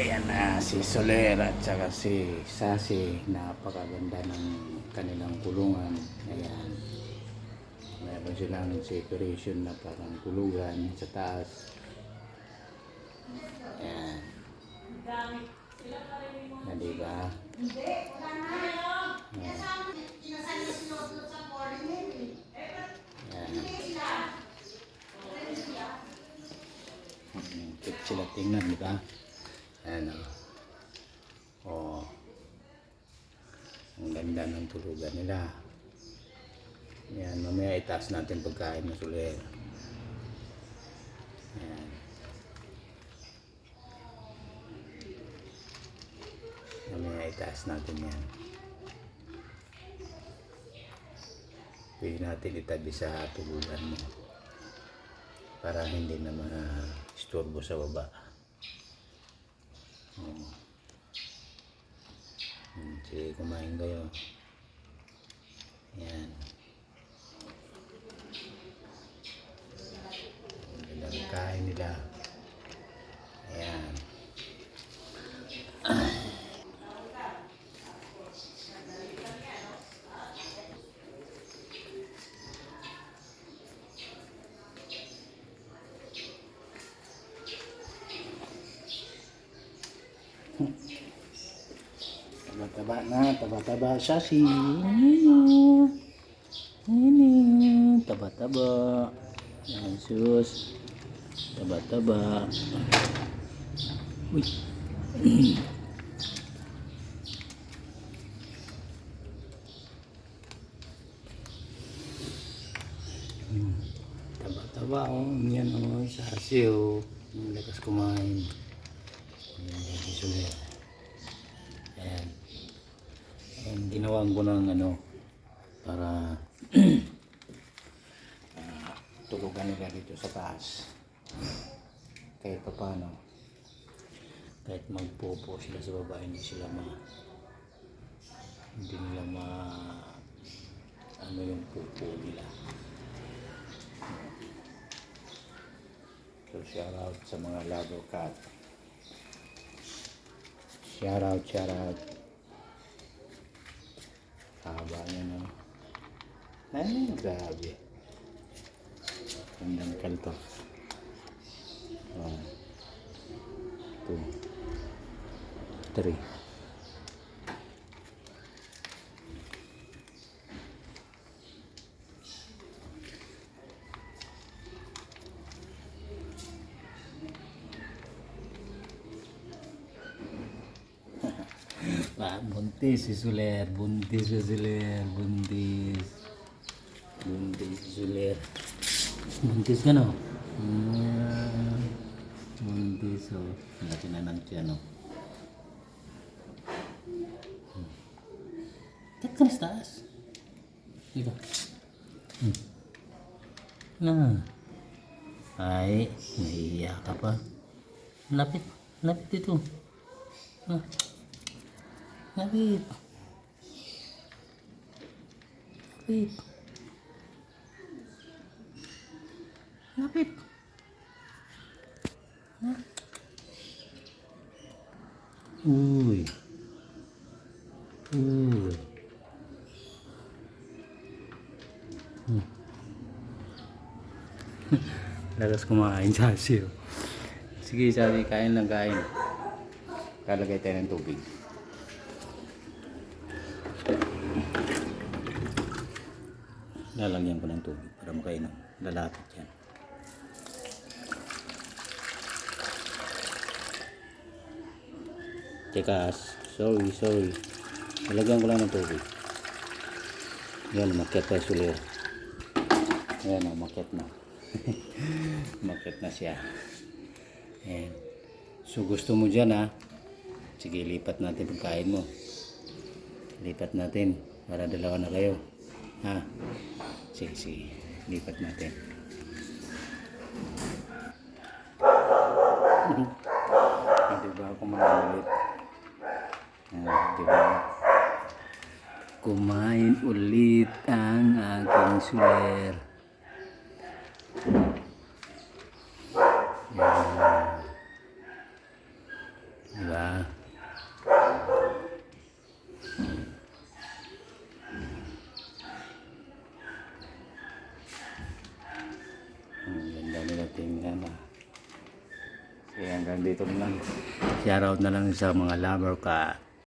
Ayan na si Soler at saka si Sasi. Napakaganda ng kanilang kulungan. Ayan. Meron silang separation na parang kulugan sa taas. Ayan. Na diba? Ayan. Hmm, sila tingnan, di ba? Ayan o. Oh. Ang ganda ng tulugan nila. Ayan, mamaya itaas natin pagkain ng suler. Ayan. Mamaya itaas natin yan. Pwede natin itabi sa tulugan mo para hindi na ma-istorbo sa baba. Oo. Hmm, Sige, kumain kayo. Yan. Ang kain nila. Ayan. Taba-taba na, taba-taba siya si Ini, taba-taba. Yan, sus. Taba-taba. Uy. Taba-taba, oh. Yan, oh. Sasi, oh. Ang lakas kumain. Yan, yan, ginawan ko ng ano, para ah, tulugan nila dito sa taas. Kahit pa paano, kahit magpupo sila sa baba, hindi sila ma, hindi nila ma, ano yung pupo nila. So, shout out sa mga labo cat. Shout out, shout out. Haba niya no. Ay, grabe. Gandang kalto. One, two, three. Pak, buntis si Suler, buntis si Suler, buntis. Buntis si Suler. Buntis ka no? Hmm, buntis oh. Laki na ng tiyan oh. Hmm. Kat ka na sa taas. Dito. Hmm. Na. Ay, nahihiya ka pa. Lapit, lapit dito. Ah. Lapit. Lapit. Lapit. Ha? Uy. Uy. Hmm. Kumain sa asiyo. Sige, sabi, kain lang kain. Kalagay tayo ng tubig. Lalagyan ko ng tubig para makainom. Lalapit yan. Teka, sorry, sorry. Lalagyan ko lang ng tubig. Yan, umakyat tayo sulir. Yan, umakyat na. umakyat na siya. Yan. So, gusto mo dyan, ha? Sige, lipat natin pagkain mo. Lipat natin para dalawa na kayo. Ha? Sige. Lipat natin. Ah, di ba kumain ulit? Ah, di ba? Kumain ulit ang aking suler. Na tingnan ah. Kaya hanggang dito na lang. Shoutout na lang sa mga lover cat.